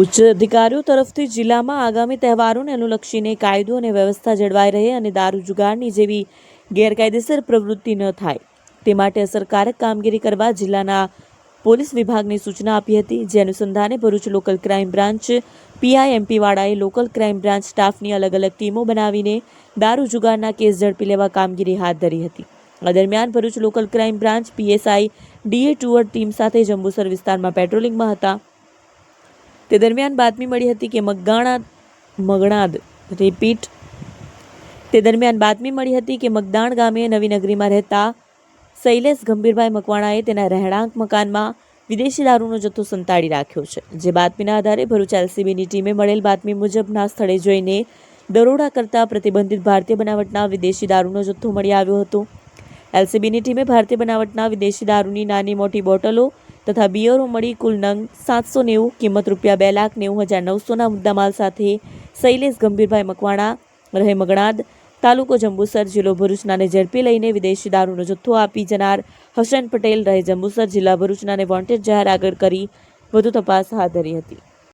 ઉચ્ચ અધિકારીઓ તરફથી જિલ્લામાં આગામી તહેવારોને અનુલક્ષીને કાયદો અને વ્યવસ્થા જળવાઈ રહે અને દારૂ જુગારની જેવી ગેરકાયદેસર પ્રવૃત્તિ ન થાય. તે માટે અસરકારક કામગીરી કરવા જિલ્લાના પોલીસ વિભાગને સૂચના આપી હતી. જે અનુસંધાને Bharuch local crime branch PI એમપીવાળાએ local crime branch સ્ટાફની અલગ અલગ ટીમો બનાવીને દારૂ જુગારના કેસ ઝડપી લેવા કામગીરી હાથ ધરી હતી. આ દરમિયાન Bharuch local crime branch PSI D A tour team સાથે જંબુસર વિસ્તારમાં પેટ્રોલિંગમાં હતા. તે દરમિયાન બાતમી મળી હતી કે મગદાણા, મગણાદ રિપીટ તે દરમિયાન બાતમી મળી હતી કે મગદાણ ગામે નવી નગરીમાં રહેતા શૈલેષ ગંભીરભાઈ મકવાણાએ તેના રહેણાંક મકાનમાં વિદેશી દારૂનો જથ્થો સંતાડી રાખ્યો છે, જે બાતમીના આધારે ભરૂચ એલસીબીની ટીમે મળેલ બાતમી મુજબના સ્થળે જોઈને દરોડા કરતા પ્રતિબંધિત ભારતીય બનાવટના વિદેશી દારૂનો જથ્થો મળી આવ્યો હતો. એલસીબીની ટીમે ભારતીય બનાવટના વિદેશી દારૂની નાની મોટી બોટલો તથા બિયરો મળી કુલ નંગ સાતસો નેવું, કિંમત રૂપિયા બે લાખ નેવું હજાર નવસોના મુદ્દામાલ સાથે શૈલેષ ગંભીરભાઈ મકવાણા, રહે મગણાદ તાલુકો જંબુસર, જિલ્લો ભરૂચનાને ઝડપી લઈને વિદેશી દારૂનો જથ્થો આપી જનાર હસન પટેલ, રહે જંબુસર, જિલ્લા ભરૂચનાને વોન્ટેડ જાહેર આગળ કરી વધુ તપાસ હાથ ધરી હતી.